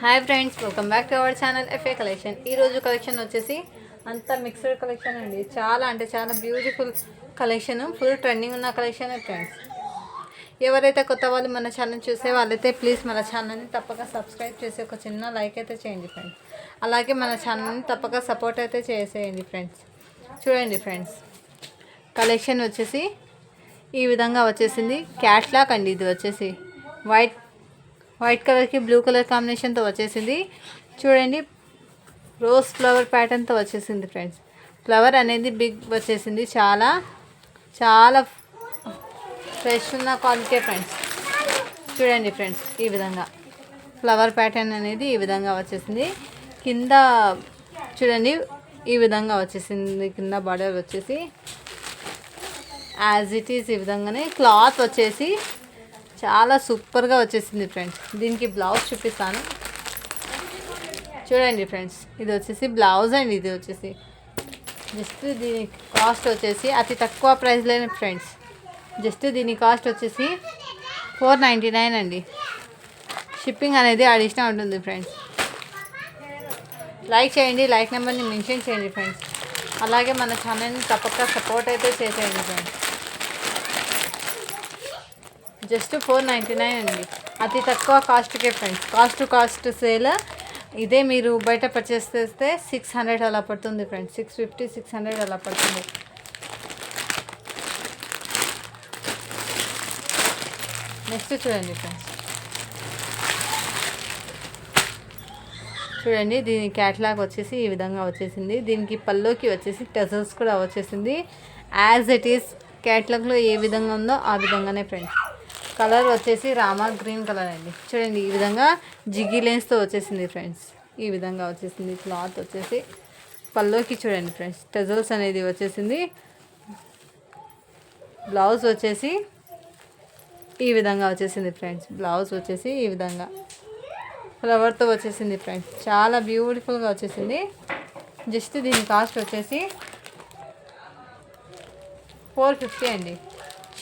Hi friends welcome back to our channel FA collection ఈరోజు collection వచ్చేసి అంతా mixed collection అండి. చాలా అంటే చాలా బ్యూటిఫుల్ కలెక్షన్ ఫుల్ ట్రెండింగ్ ఉన్న కలెక్షన్ ఫ్రెండ్స్ ఎవరైతే కొత్త వాళ్ళు మన ఛానల్ చూసే వాళ్ళైతే ప్లీజ్ మన ఛానల్ని తప్పక సబ్స్క్రైబ్ చేసి ఒక చిన్న లైక్ అయితే చేయండి ఫ్రెండ్స్ అలాగే మన ఛానల్ని తప్పక సపోర్ట్ అయితే చేసేయండి ఫ్రెండ్స్ చూడండి ఫ్రెండ్స్ కలెక్షన్ వచ్చేసి ఈ విధంగా వచ్చేసింది. క్యాట్లాక్ అండి ఇది వచ్చేసి. వైట్ వైట్ కలర్కి బ్లూ కలర్ కాంబినేషన్తో వచ్చేసింది. చూడండి రోజ్ ఫ్లవర్ ప్యాటర్న్తో వచ్చేసింది ఫ్రెండ్స్ ఫ్లవర్ అనేది బిగ్ వచ్చేసింది చాలా. చాలా ఫ్రెష్ ఉన్న క్వాలిటీ ఫ్రెండ్స్ చూడండి ఫ్రెండ్స్ ఈ విధంగా. ఫ్లవర్ ప్యాటర్న్ అనేది ఈ విధంగా వచ్చేసింది. కింద చూడండి ఈ విధంగా వచ్చేసింది. కింద బార్డర్ వచ్చేసి యాజ్ ఇట్ ఈస్ ఈ విధంగానే క్లాత్ వచ్చేసి చాలా సూపర్గా వచ్చేసింది ఫ్రెండ్స్. దీనికి బ్లౌజ్ చూపిస్తాను. చూడండి ఫ్రెండ్స్ ఇది వచ్చేసి బ్లౌజ్ అండి ఇది వచ్చేసి. జస్ట్ దీని కాస్ట్ వచ్చేసి అతి తక్కువ ప్రైస్లోనే ఫ్రెండ్స్. జస్ట్ దీని కాస్ట్ వచ్చేసి ఫోర్ నైంటీ నైన్ అండి. షిప్పింగ్ అనేది అడిషనల్ ఉంటుంది ఫ్రెండ్స్. లైక్ చేయండి లైక్ నెంబర్ని మెన్షన్ చేయండి ఫ్రెండ్స్. అలాగే మన ఛానల్ని తప్పక సపోర్ట్ అయితే చేసేయండి friends. Just four ninety nine అండి. అతి తక్కువ కాస్ట్కే friends cost to cost sale ఇదే మీరు బయట పర్చేస్ చేస్తే సిక్స్ హండ్రెడ్ అలా పడుతుంది friends six fifty six hundred అలా పడుతుంది. నెక్స్ట్ చూడండి ఫ్రెండ్స్ చూడండి దీని క్యాట్లాగ్ వచ్చేసి ఈ విధంగా వచ్చేసింది. దీనికి పల్లోకి వచ్చేసి టెజల్స్ కూడా వచ్చేసింది. యాజ్ ఇట్ ఈస్ క్యాట్లాగ్లో ఏ విధంగా ఉందో ఆ విధంగానే ఫ్రెండ్స్ కలర్ వచ్చేసి రామా గ్రీన్ కలర్ అండి. చూడండి ఈ విధంగా జిగ్గి లెన్స్తో వచ్చేసింది ఫ్రెండ్స్. ఈ విధంగా వచ్చేసింది క్లాత్ వచ్చేసి. పల్లోకి చూడండి ఫ్రెండ్స్ టెజల్స్ అనేది వచ్చేసింది. బ్లౌజ్ వచ్చేసి ఈ విధంగా వచ్చేసింది ఫ్రెండ్స్. బ్లౌజ్ వచ్చేసి ఈ విధంగా. ఫ్లవర్తో వచ్చేసింది ఫ్రెండ్స్. చాలా బ్యూటిఫుల్గా వచ్చేసింది. జస్ట్ దీని కాస్ట్ వచ్చేసి ఫోర్ ఫిఫ్టీ అండి.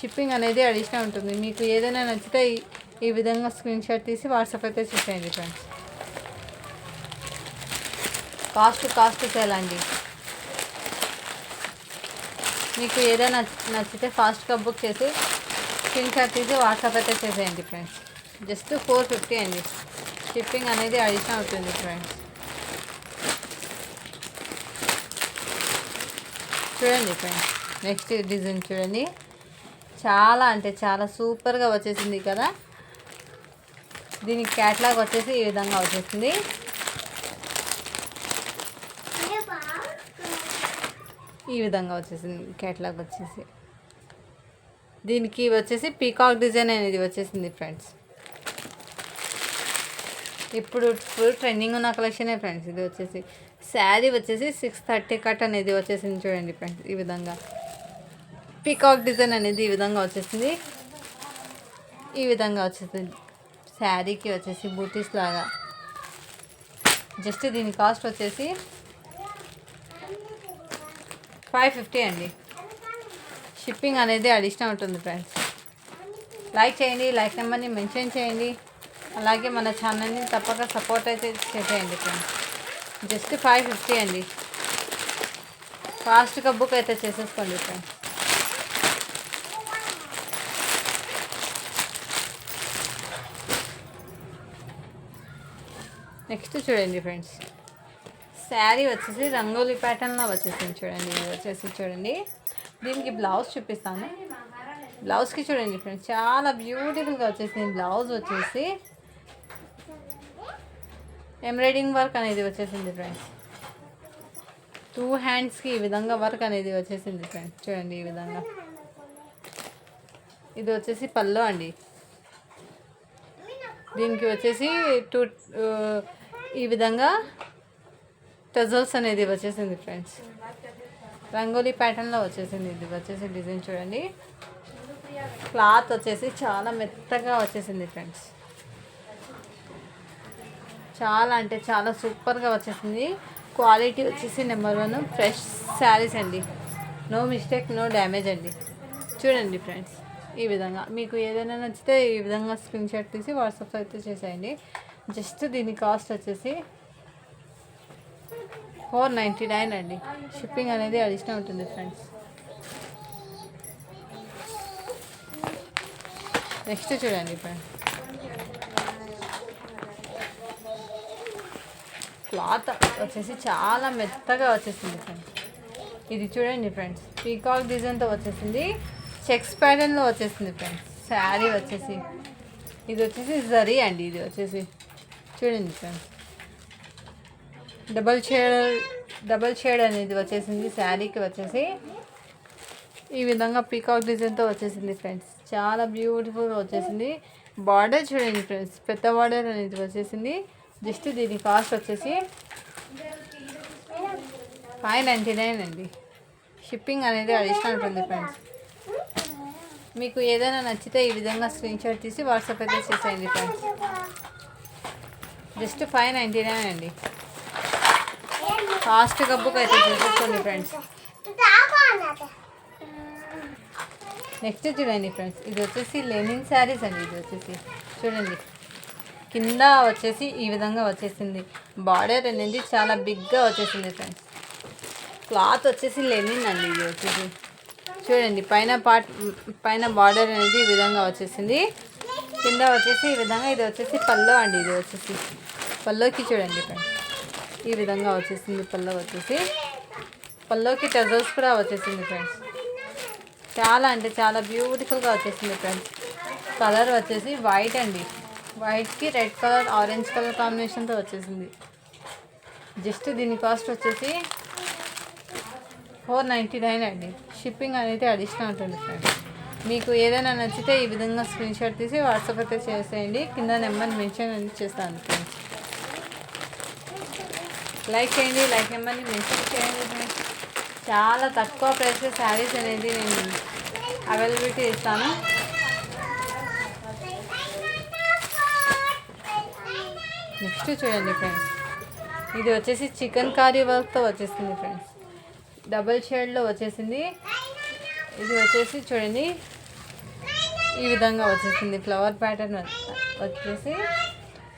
షిప్పింగ్ అనేది అడిషనల్ ఉంటుంది. మీకు ఏదైనా నచ్చితే ఈ- విధంగా స్క్రీన్ షాట్ తీసి వాట్సాప్ అయితే చేసేయండి ఫ్రెండ్స్ కాస్ట్ కాస్ట్ సేల్ అండి. మీకు ఏదైనా నచ్చితే ఫాస్ట్గా బుక్ చేసి స్క్రీన్ షాట్ తీసి వాట్సాప్ అయితే చేసేయండి ఫ్రెండ్స్ జస్ట్ ఫోర్ ఫిఫ్టీ అండి. షిప్పింగ్ అనేది అడిషనల్ అవుతుంది ఫ్రెండ్స్ చూడండి ఫ్రెండ్స్ నెక్స్ట్ డిజైన్ చూడండి. చాలా అంటే చాలా సూపర్గా వచ్చేసింది కదా? దీనికి క్యాట్లాగ్ వచ్చేసి ఈ విధంగా వచ్చేసింది. ఈ విధంగా వచ్చేసింది క్యాట్లాగ్ వచ్చేసి. దీనికి వచ్చేసి పీకాక్ డిజైన్ అనేది వచ్చేసింది ఫ్రెండ్స్. ఇప్పుడు ఫుల్ ట్రెండింగ్ ఉన్న కలెక్షనే ఫ్రెండ్స్. ఇది వచ్చేసి శారీ వచ్చేసి సిక్స్ థర్టీ కట్ అనేది వచ్చేసింది చూడండి ఫ్రెండ్స్ ఈ విధంగా. పీకాక్ డిజైన్ అనేది ఈ విధంగా వచ్చేసింది. ఈ విధంగా వచ్చేసింది. శారీకి వచ్చేసి బూటీస్ లాగా. జస్ట్ దీని కాస్ట్ వచ్చేసి ఫైవ్ ఫిఫ్టీ అండి. షిప్పింగ్ అనేది అడిషనల్ ఉంటుంది ఫ్రెండ్స్ లైక్ చేయండి లైక్ నెంబర్ని మెన్షన్ చేయండి. అలాగే మన ఛానల్ని తప్పక సపోర్ట్ అయితే చేసేయండి ఫ్రెండ్స్ జస్ట్ ఫైవ్ ఫిఫ్టీ అండి. ఫాస్ట్గా బుక్ అయితే చేసేసుకోండి ఫ్రెండ్స్ నెక్స్ట్ చూడండి ఫ్రెండ్స్. శారీ వచ్చేసి రంగోలీ ప్యాటర్న్లో వచ్చేసింది చూడండి ఇది వచ్చేసి చూడండి. దీనికి బ్లౌజ్ చూపిస్తాను. బ్లౌజ్కి చూడండి ఫ్రెండ్స్ చాలా బ్యూటిఫుల్గా వచ్చేసింది బ్లౌజ్ వచ్చేసి. ఎంబ్రాయిడింగ్ వర్క్ అనేది వచ్చేసింది ఫ్రెండ్స్. టూ హ్యాండ్స్కి ఈ విధంగా వర్క్ అనేది వచ్చేసింది ఫ్రెండ్స్ చూడండి ఈ విధంగా. ఇది వచ్చేసి పల్లో అండి. దీనికి వచ్చేసి టూ ఈ విధంగా టజల్స్ అనేది వచ్చేసింది ఫ్రెండ్స్. రంగోలీ ప్యాటర్న్లో వచ్చేసింది ఇది వచ్చేసి డిజైన్ చూడండి. క్లాత్ వచ్చేసి చాలా మెత్తగా వచ్చేసింది ఫ్రెండ్స్. చాలా అంటే చాలా సూపర్గా వచ్చేసింది. క్వాలిటీ వచ్చేసి నెంబర్ వన్ ఫ్రెష్ శారీస్ అండి. నో మిస్టేక్ నో డ్యామేజ్ అండి. చూడండి ఫ్రెండ్స్ ఈ విధంగా. మీకు ఏదైనా నచ్చితే ఈ విధంగా స్క్రీన్ షాట్ తీసి వాట్సాప్ అయితే చేసేయండి. జస్ట్ దీని కాస్ట్ వచ్చేసి ఫోర్ నైంటీ నైన్ అండి. షిప్పింగ్ అనేది అడిషనల్ ఉంటుంది ఫ్రెండ్స్ నెక్స్ట్ చూడండి ఫ్రెండ్స్ క్లాత్ వచ్చేసి చాలా మెత్తగా వచ్చేసింది ఫ్రెండ్స్ ఇది చూడండి ఫ్రెండ్స్ పీకాక్ డిజైన్తో వచ్చేసింది. చెక్స్ ప్యాటర్న్లో వచ్చేసింది ఫ్రెండ్స్ శారీ వచ్చేసి. ఇది వచ్చేసి జరీ అండి ఇది వచ్చేసి. చూడండి friends double shade double shade అనేది వచ్చేసింది శారీకి వచ్చేసి. ఈ విధంగా పీకాక్ డిజైన్తో వచ్చేసింది ఫ్రెండ్స్ చాలా బ్యూటిఫుల్గా వచ్చేసింది. బార్డర్ చూడండి ఫ్రెండ్స్ పెద్ద బార్డర్ అనేది వచ్చేసింది. జస్ట్ దీని కాస్ట్ వచ్చేసి ఫైవ్ నైంటీ నైన్ అండి. షిప్పింగ్ అనేది అడిషనల్ ఉంటుంది ఫ్రెండ్స్ మీకు ఏదైనా నచ్చితే ఈ విధంగా స్క్రీన్షాట్ తీసి వాట్సాప్ అయితే చేసేయండి friends just five ninety nine అండి. కాస్ట్ కప్పుకి అయితే చూసుకోండి ఫ్రెండ్స్ నెక్స్ట్ చూడండి ఫ్రెండ్స్ ఇది వచ్చేసి లెనిన్ శారీస్ అండి. ఇది వచ్చేసి చూడండి. కింద వచ్చేసి ఈ విధంగా వచ్చేసింది. బార్డర్ అనేది చాలా బిగ్గా వచ్చేసింది ఫ్రెండ్స్ క్లాత్ వచ్చేసి లెనిన్ అండి ఇది వచ్చేసి. చూడండి పైన పార్ట్ పైన బార్డర్ అనేది ఈ విధంగా వచ్చేసింది. కింద వచ్చేసి ఈ విధంగా ఇది వచ్చేసి పల్లో అండి. ఇది వచ్చేసి పల్లోకి చూడండి ఫ్రెండ్స్. ఈ విధంగా వచ్చేసింది పల్లో వచ్చేసి. పల్లోకి టెజల్స్ కూడా వచ్చేసింది ఫ్రెండ్స్. చాలా అంటే చాలా బ్యూటిఫుల్గా వచ్చేసింది ఫ్రెండ్స్. కలర్ వచ్చేసి వైట్ అండి. వైట్కి రెడ్ కలర్ ఆరెంజ్ కలర్ కాంబినేషన్తో వచ్చేసింది. జస్ట్ దీని కాస్ట్ వచ్చేసి ఫోర్ నైంటీ నైన్ అండి. షిప్పింగ్ అనేది అడిషనల్ ఉంటుంది ఫ్రెండ్స్. మీకు ఏదైనా నచ్చితే ఈ విధంగా స్క్రీన్షాట్ తీసి వాట్సాప్ అయితే చేసేయండి. కింద నెంబర్ మెన్షన్ అనేది చేస్తాను ఫ్రెండ్స్. లైక్ చేయండి లైక్ నెంబర్ని మెసేజ్ చేయండి. ఫ్రెండ్స్ చాలా తక్కువ ప్రైస్లో శారీస్ అనేది నేను అవైలబిలిటీ ఇస్తాను. నెక్స్ట్ చూడండి ఫ్రెండ్స్. ఇది వచ్చేసి చికెన్ కారీ వర్క్తో వచ్చేసింది ఫ్రెండ్స్. డబల్ షేడ్లో వచ్చేసింది. ఇది వచ్చేసి చూడండి. ఈ విధంగా వచ్చేసింది. ఫ్లవర్ ప్యాటర్న్ వచ్చేసి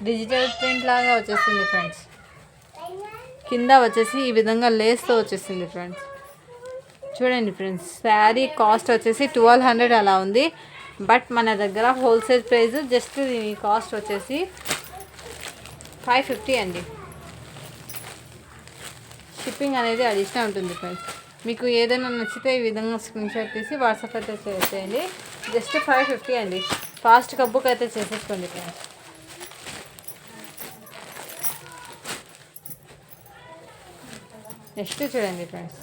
డిజిటల్ ప్రింట్ లాగా వచ్చేసింది ఫ్రెండ్స్. కింద వచ్చేసి ఈ విధంగా లేస్తో వచ్చేసింది ఫ్రెండ్స్ చూడండి ఫ్రెండ్స్ శారీ కాస్ట్ వచ్చేసి ట్వెల్వ్ హండ్రెడ్ అలా ఉంది. బట్ మన దగ్గర హోల్సేల్ ప్రైస్ జస్ట్ దీని కాస్ట్ వచ్చేసి ఫైవ్ ఫిఫ్టీ అండి. షిప్పింగ్ అనేది అడిషనల్ ఉంటుంది ఫ్రెండ్స్ మీకు ఏదైనా నచ్చితే ఈ విధంగా స్క్రీన్ షాట్ తీసి వాట్సాప్ అయితే చేసేయండి జస్ట్ ఫైవ్ ఫిఫ్టీ అండి. ఫాస్ట్ కబ్బుకి అయితే చేసేసుకోండి ఫ్రెండ్స్ నెక్స్ట్ చూడండి ఫ్రెండ్స్.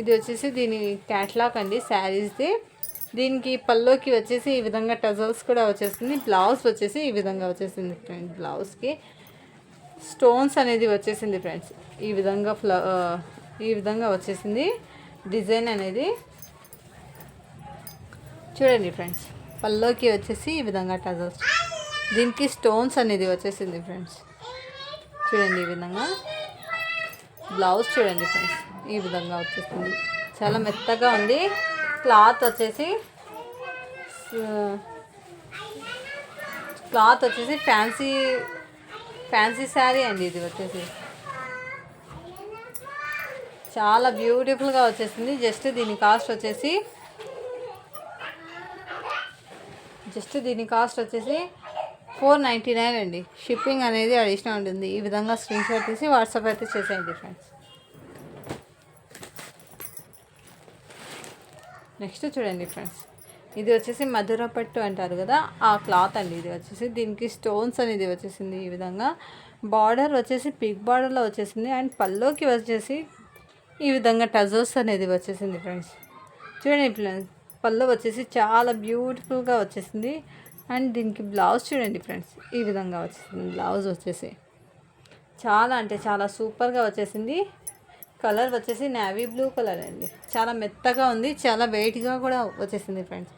ఇది వచ్చేసి దీని క్యాట్లాగ్ అండి శారీస్ది దీనికి పల్లోకి వచ్చేసి ఈ విధంగా టజల్స్ కూడా వచ్చేసింది బ్లౌజ్ వచ్చేసి ఈ విధంగా వచ్చేసింది ఫ్రెండ్స్ బ్లౌజ్కి స్టోన్స్ అనేది వచ్చేసింది ఫ్రెండ్స్. ఈ విధంగా ఫ్ల ఈ విధంగా వచ్చేసింది డిజైన్ అనేది. చూడండి ఫ్రెండ్స్ పల్లోకి వచ్చేసి ఈ విధంగా టజల్స్ దీనికి స్టోన్స్ అనేది వచ్చేసింది ఫ్రెండ్స్. చూడండి ఈ విధంగా. బ్లౌజ్ చూడండి ఫ్రెండ్స్ ఈ విధంగా వచ్చేసింది. చాలా మెత్తగా ఉంది. క్లాత్ వచ్చేసి క్లాత్ వచ్చేసి ఫ్యాన్సీ ఫ్యాన్సీ శారీ అండి ఇది వచ్చేసి. చాలా బ్యూటిఫుల్గా వచ్చేసింది. జస్ట్ దీని కాస్ట్ వచ్చేసి జస్ట్ దీని కాస్ట్ వచ్చేసి ఫోర్ నైంటీ నైన్ అండి. షిప్పింగ్ అనేది అడిషనల్ ఉంటుంది. ఈ విధంగా స్క్రీన్ షాట్ తీసి వాట్సాప్ అయితే చేసేయండి ఫ్రెండ్స్ నెక్స్ట్ చూడండి ఫ్రెండ్స్ ఇది వచ్చేసి మధుర పట్టు అంటారు కదా ఆ క్లాత్ అండి ఇది వచ్చేసి. దీనికి స్టోన్స్ అనేది వచ్చేసింది ఈ విధంగా. బార్డర్ వచ్చేసి పిక్ బార్డర్లో వచ్చేసింది. అండ్ పల్లోకి వచ్చేసి ఈ విధంగా టజోస్ అనేది వచ్చేసింది ఫ్రెండ్స్ చూడండి ఫ్రెండ్స్ పళ్ళు వచ్చేసి చాలా బ్యూటిఫుల్గా వచ్చేసింది. అండ్ దీనికి బ్లౌజ్ చూడండి ఫ్రెండ్స్ ఈ విధంగా వచ్చేసింది. బ్లౌజ్ వచ్చేసి చాలా అంటే చాలా సూపర్గా వచ్చేసింది. కలర్ వచ్చేసి నేవీ బ్లూ కలర్ అండి. చాలా మెత్తగా ఉంది చాలా వెయిట్గా కూడా వచ్చేసింది ఫ్రెండ్స్.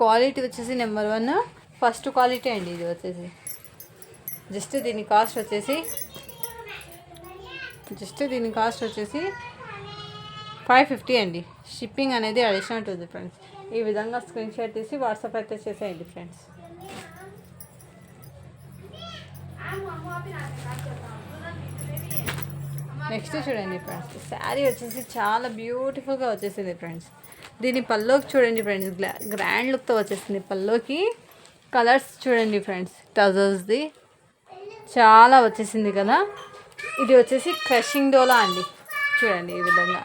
క్వాలిటీ వచ్చేసి నెంబర్ వన్ ఫస్ట్ క్వాలిటీ అండి ఇది వచ్చేసి. జస్ట్ దీని కాస్ట్ వచ్చేసి జస్ట్ దీని కాస్ట్ వచ్చేసి ఫైవ్ ఫిఫ్టీ అండి. షిప్పింగ్ అనేది అడిషనల్ ఉంటుంది ఫ్రెండ్స్. ఈ విధంగా స్క్రీన్ షాట్ తీసి వాట్సాప్ అయితే చేసేయండి ఫ్రెండ్స్. నెక్స్ట్ చూడండి ఫ్రెండ్స్ శారీ వచ్చేసి చాలా బ్యూటిఫుల్గా వచ్చేసింది ఫ్రెండ్స్ దీని పల్లోకి చూడండి ఫ్రెండ్స్ గ్రాండ్ లుక్తో వచ్చేసింది పల్లోకి. కలర్స్ చూడండి ఫ్రెండ్స్ టజల్స్ది చాలా వచ్చేసింది కదా. ఇది వచ్చేసి క్రషింగ్ డోలా అండి. చూడండి ఈ విధంగా.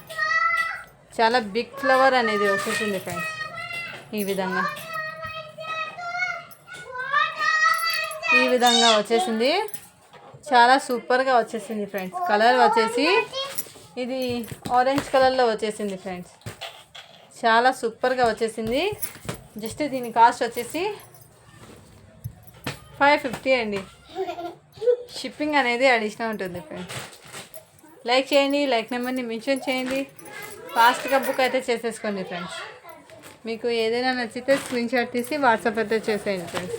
చాలా బిగ్ ఫ్లవర్ అనేది వచ్చేసింది ఫ్రెండ్స్ ఈ విధంగా. ఈ విధంగా వచ్చేసింది. చాలా సూపర్గా వచ్చేసింది ఫ్రెండ్స్. కలర్ వచ్చేసి ఇది ఆరెంజ్ కలర్లో వచ్చేసింది ఫ్రెండ్స్. చాలా సూపర్గా వచ్చేసింది. జస్ట్ దీని కాస్ట్ వచ్చేసి ఫైవ్ ఫిఫ్టీ అండి. షిప్పింగ్ అనేది అడిషనల్ ఉంటుంది ఫ్రెండ్స్. లైక్ చేయండి లైక్ నెంబర్ని మెన్షన్ చేయండి. ఫాస్ట్గా బుక్ అయితే చేసేసుకోండి ఫ్రెండ్స్. మీకు ఏదైనా నచ్చితే స్క్రీన్షాట్ తీసి వాట్సాప్ అయితే చేసేయండి ఫ్రెండ్స్.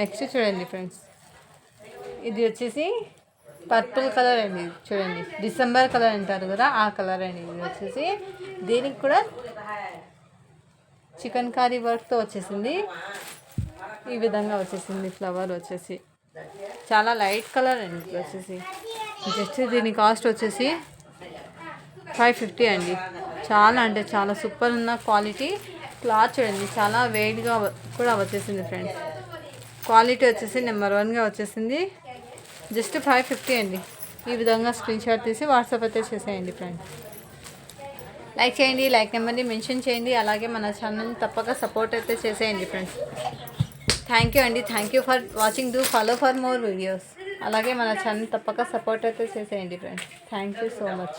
నెక్స్ట్ చూడండి ఫ్రెండ్స్. ఇది వచ్చేసి పర్పుల్ కలర్ అండి చూడండి. డిసెంబర్ కలర్ అంటారు కదా ఆ కలర్ అండి. ఇది వచ్చేసి దీనికి కూడా చికెన్ కర్రీ వర్క్తో వచ్చేసింది. ఈ విధంగా వచ్చేసింది ఫ్లవర్ వచ్చేసి. చాలా లైట్ కలర్ అండి వచ్చేసి. జస్ట్ దీని కాస్ట్ వచ్చేసి ఫైవ్ ఫిఫ్టీ అండి. చాలా అంటే చాలా సూపర్ ఉన్న క్వాలిటీ క్లాత్ చూడండి. చాలా వేడిగా కూడా వచ్చేసింది ఫ్రెండ్స్. క్వాలిటీ వచ్చేసి నెంబర్ వన్గా వచ్చేసింది. జస్ట్ ఫైవ్ ఫిఫ్టీ అండి. ఈ విధంగా స్క్రీన్ షాట్ తీసి వాట్సాప్ అయితే చేసేయండి ఫ్రెండ్స్ లైక్ చేయండి లైక్ నెంబర్ని మెన్షన్ చేయండి అలాగే మన ఛానల్ని తప్పక సపోర్ట్ అయితే చేసేయండి ఫ్రెండ్స్. థ్యాంక్ యూ అండి. Thank you for watching do follow for more videos అలాగే మన ఛానల్ తప్పక సపోర్ట్ అయితే చేసేయండి friends. Thank you so much